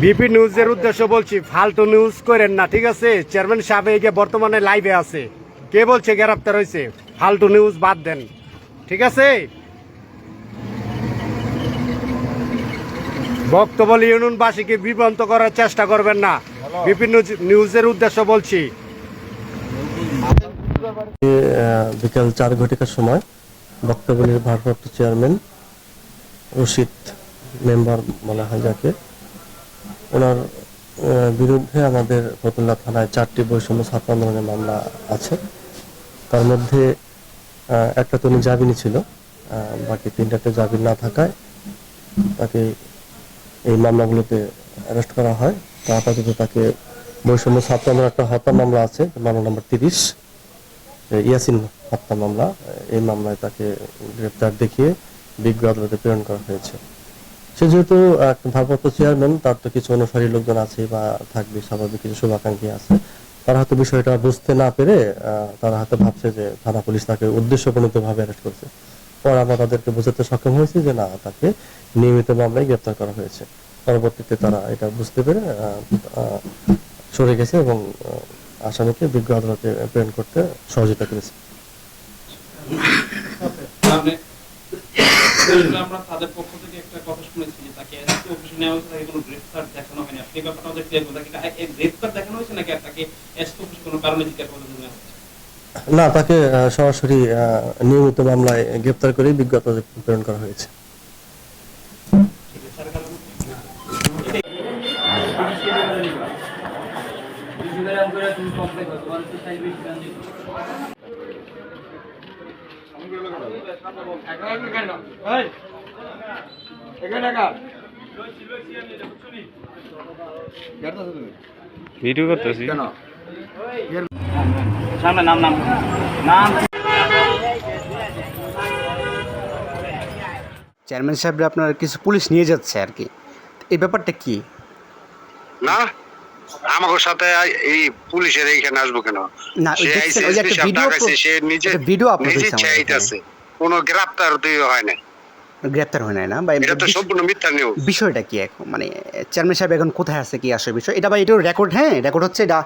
BP নিউজের উদ্দেশ্য বলছি, ফালতু নিউজ করেন না, ঠিক আছে? চেয়ারম্যান সাহেব বর্তমানে লাইভে আছে। কে বলছে গ্রেপ্তার হয়েছে? ফালতু নিউজ বাদ দেন, ঠিক আছে? বক্তব্য ইউনিয়নবাসীকে বিভ্রান্ত করার চেষ্টা করবেন না। বিপি নিউজ- নিউজের উদ্দেশ্য বলছি। বিকাল চার ঘটিকার সময় বক্তব্যের ভারপ্রাপ্ত চেয়ারম্যান রশিদ মেম্বার বলা হয় যাকে, ওনার বিরুদ্ধে আমাদের ফতুল্লা থানায় চারটি বৈষম্য ছাত্র আন্দোলনের মামলা আছে। তার মধ্যে একটা তো উনি জামিনই ছিল বাকি তিনটাতে জামিন না থাকায় তাকে এই মামলাগুলোতে অ্যারেস্ট করা হয়। তা আপাতত তাকে বৈষম্য ছাত্র আন্দোলন একটা হত্যা মামলা আছে, মামলা নম্বর তিরিশ ইয়াসিন হত্যা মামলা এই মামলায় তাকে গ্রেপ্তার দেখিয়ে বিজ্ঞ আদালতে প্রেরণ করা হয়েছে। সে যেহেতু ভারপ্রাপ্ত চেয়ারম্যান, তার তো কিছু অনুসারী লোকজন আছে বা থাকবে, স্বাভাবিক কিছু শুভাকাঙ্ক্ষী আছে। তারা হয়তো বিষয়টা বুঝতে না পেরে তারা হয়তো ভাবছে যে থানা পুলিশ তাকে উদ্দেশ্যপ্রণীত ভাবে অ্যারেস্ট করছে। পরে আমরা তাদেরকে বোঝাতে সক্ষম হয়েছি যে না, তাকে নিয়মিত মামলায় গ্রেপ্তার করা হয়েছে। পরবর্তীতে তারা এটা বুঝতে পেরে সরে গেছে এবং আসামিকে বিজ্ঞ আদালতে প্রেরণ করতে সহযোগিতা করেছে। আমরা তাদের পক্ষ থেকে একটা কথা শুনেছি যে তাকে এসপি অফিসে নেওয়া হয়েছে তাকে কোনো গ্রেফতার দেখানো হয়নি। আপনি ব্যাপারটা আমাদের ক্লিয়ার করুন তাকে গ্রেফতার দেখানো হয়েছে নাকি তাকে এসপি অফিসে কোনো কারণে জিজ্ঞাসাবাদ নেওয়া হচ্ছে না তাকে সরাসরি নিয়মিত মামলায় গ্রেপ্তার করে বিজ্ঞ আদালতে প্রেরণ করা হয়েছে। ভিডিও করতেছি। সামনে নাম নাম। নাম। চেয়ারম্যান সাহেবরা আপনার কিছু পুলিশ নিয়ে যাচ্ছে আর কি। এই ব্যাপারটা কি? না আমাকে সাথে এই পুলিশের এইখানে আসব কেন? না, সাহেব নিজে একটা video হয়েছে চাইতাছে। কোনো গ্রেপ্তার দিয়ে হয় না গ্রেপ্তার হয় নাই না? বা এটা তো সম্পূর্ণ মিথ্যা নিউজ বিষয়টা কি এখন মানে চেয়ারম্যান সাহেব এখন কোথায় আছে কি আসে বিষয়? এটা বা এটাও রেকর্ড হ্যাঁ? রেকর্ড হচ্ছে এটা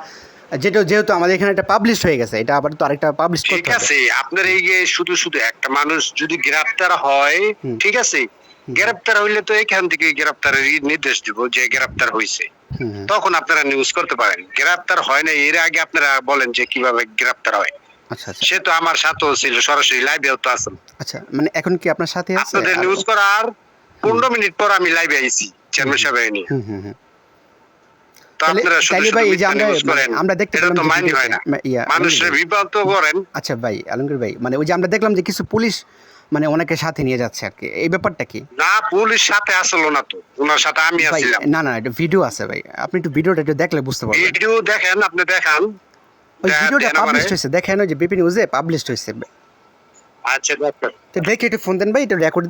যেটা যেহেতু আমাদের এখানে পাবলিশ হয়ে গেছে এটা আবার তো আরেকটা পাবলিশ করতে হবে। আছে আপনার এই যে শুধু শুধু একটা মানুষ যদি গ্রেপ্তার হয় ঠিক আছে? গ্রেপ্তার হইলে তো এখান থেকে গ্রেপ্তারের নির্দেশ দিব যে গ্রেপ্তার হয়েছে। তখন আপনারা নিউজ করতে পারেন। গ্রেপ্তার হয় না এর আগে আপনারা বলেন যে কীভাবে গ্রেপ্তার হয়। আচ্ছা আচ্ছা। সে তো আমার সাথেও ছিল সরাসরি লাইভেও তো আছেন আচ্ছা মানে এখন কি আপনার সাথে আছে? আপনাদের নিউজ করার পনেরো মিনিট পর আমি লাইভে আইছি চেয়ারম্যান সাহেব নিয়ে। হুম হুম ভাই আমরা দেখতে মানুষের বিভ্রান্ত করেন। আচ্ছা ভাই আলমগীর ভাই মানে ওই যে আমরা দেখলাম যে কিছু পুলিশ মানে ওনাকে সাথে নিয়ে যাচ্ছে আর কি। এই ব্যাপারটা কি? না পুলিশ সাথে আসলো না তো ওনার সাথে আমি আছিলাম। না না এটা ভিডিও আছে ভাই। আপনি একটু ভিডিওটা একটু দেখলে বুঝতে পারবেন। ভিডিও দেখেন আপনি দেখান। ওই ভিডিওটা। পাবলিশ হয়েছে। দেখেন ওই যে বিপি নিউজে পাবলিশ হয়েছে। আচ্ছা তো দেখে একটু ফোন দেন ভাই এটা রেকর্ড